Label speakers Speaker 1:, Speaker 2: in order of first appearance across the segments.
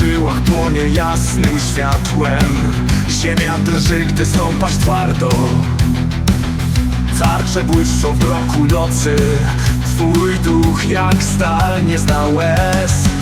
Speaker 1: Żyłach płonie jasnym światłem. Ziemia drży, gdy stąpasz twardo. Tarcze błyszczą w roku nocy. Twój duch jak stal nie zna łez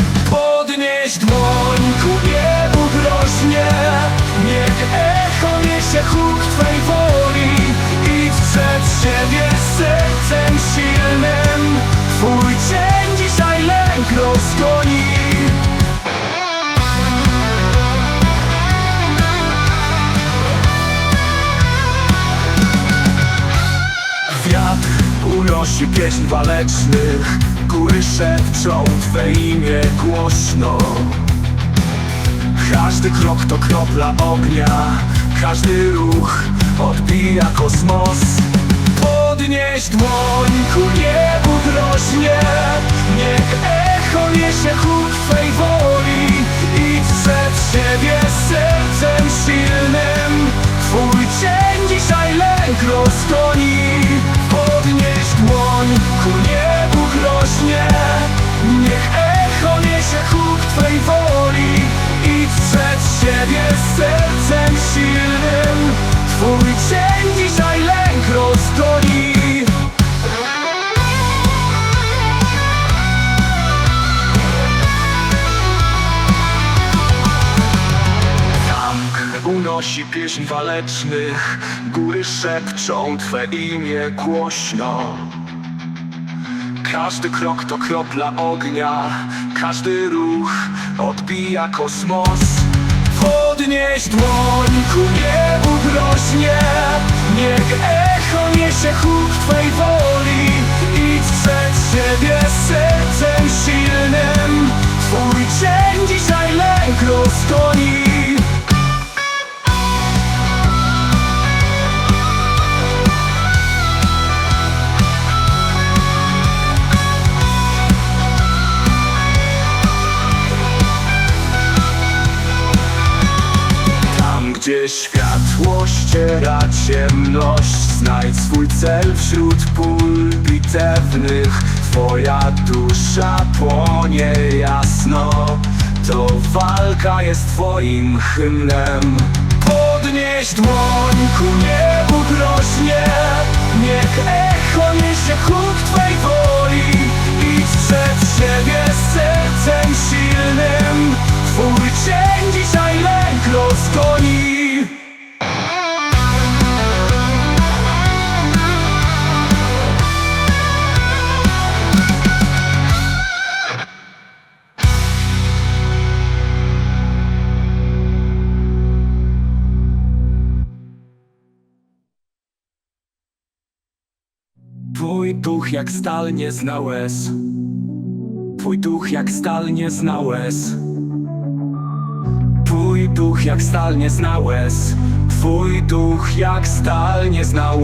Speaker 1: unosi pieśń walecznych. Góry szepczą Twe imię głośno. Każdy krok to kropla ognia. Każdy ruch odbija kosmos. Podnieś dłoń ku niebu groźnie. Niech echo niesie huk Twej woli. Idź przed siebie sercem silnym. Twój cień dzisiaj lęk rozgoni Tam unosi pieśń walecznych Góry szepczą Twe imię głośno. Każdy krok to kropla ognia Każdy ruch odbija kosmos. Podnieś dłoń ku niebu groźnie Niech gdzie światło ściera ciemność. Znajdź swój cel wśród pól bitewnych Twoja dusza płonie jasno. To walka jest twoim hymnem. Podnieś dłoń ku niebu groźnie Twój duch jak stal nie zna łez. Twój duch jak stal nie zna Twój duch jak stal nie zna Twój duch jak stal nie zna